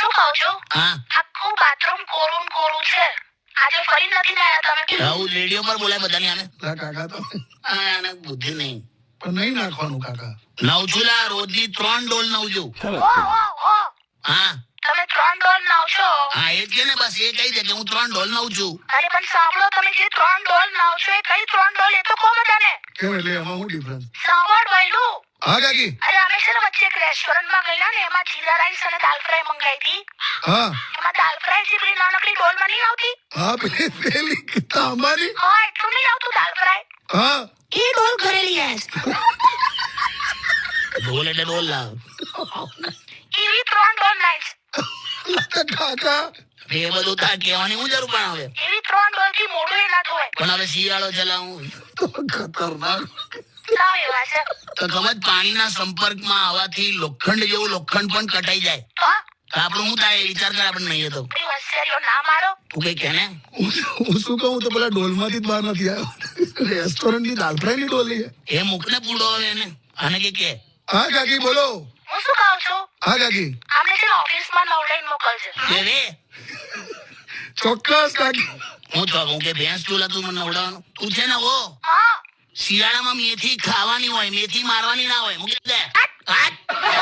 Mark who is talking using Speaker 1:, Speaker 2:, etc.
Speaker 1: શું કહો છો?
Speaker 2: હા.
Speaker 1: આખું બાથરૂમ કોરું કોરું છે. આજે ફરી નથી ને આયા તમે?
Speaker 2: આવું રેડિયો પર બોલાય બધાને આને.
Speaker 3: લા કાકા તો.
Speaker 2: આ આને બુદ્ધિ નહીં.
Speaker 3: પણ નહીં નાખવાનું કાકા.
Speaker 2: નવજુલા રોજની ત્રણ ડોલ
Speaker 1: નવજો.
Speaker 2: હા
Speaker 1: તમે ત્રણ ડોલ નાવ
Speaker 2: હા એ કે ને બસ એ કહી દે કે હું ત્રણ ડોલ નવ છું
Speaker 1: અરે પણ સાંભળો તમે જે ત્રણ ડોલ નાવશો એ કઈ ત્રણ ડોલ એ તો કહો બધાને
Speaker 3: કેમ એટલે એમાં હું ડિફરન્સ
Speaker 1: સાંભળ વૈલું વચ્ચે એક રેસ્ટોરન્ટમાં ગયેલા ને એમાં જીરા રાઈસ અને દાલ ફ્રાય મંગાવી હતી.
Speaker 3: હા.
Speaker 1: એમાં દાલ ફ્રાય જે પેલી નાનકડી ડોલમાં નહીં આવતી?
Speaker 3: હા પેલી પેલી તાંબાની
Speaker 1: હા એટલું નહીં આવતું દાલ ફ્રાય
Speaker 3: હા.
Speaker 1: એ ડોલ કરેલી હે
Speaker 2: ડોલ એટલે ડોલ લાવ.
Speaker 1: એવી ત્રણ ડોલ નાઈસ
Speaker 3: કાકા
Speaker 2: એ બધું તાર કહેવાની હું જરૂર પણ આવે
Speaker 1: એવી ત્રણ ડોલથી મોઢું એ ના ધોય
Speaker 2: પણ હવે શિયાળો ચલાવું.
Speaker 3: ખતરનાક.
Speaker 2: તો ખબર પાણીના સંપર્કમાં આવવાથી લોખંડ જેવું લોખંડ પણ કટાઈ જાય. આપણું હું થાય? વિચાર કર આપણે નહીં તો.
Speaker 1: બધી હોશિયારીઓ ના મારો?
Speaker 2: તું કઈ કે ને
Speaker 3: હું શું કહું? તો પેલા ડોલમાંથી જ બહાર નથી આવ્યો. રેસ્ટોરન્ટની દાલ ફ્રાયની ડોલી છે
Speaker 2: એ મુખને પૂડો હવે એને. આને કે કે
Speaker 3: હા કાકી બોલો.
Speaker 1: હું શું કહું છું?
Speaker 3: હા કાકી.
Speaker 1: આપણે છે ઓફિસમાં નવડાઈને મોકલજો.
Speaker 2: રે
Speaker 3: ચોક્કસ કાકી.
Speaker 2: હું તો હું કે ભેંસ ચૂલા તું મને ઉડાવવાનું તું છે ને ઓ
Speaker 1: હા.
Speaker 2: શિયાળામાં મેથી ખાવાની હોય મેથી મારવાની ના હોય મૂકી દે.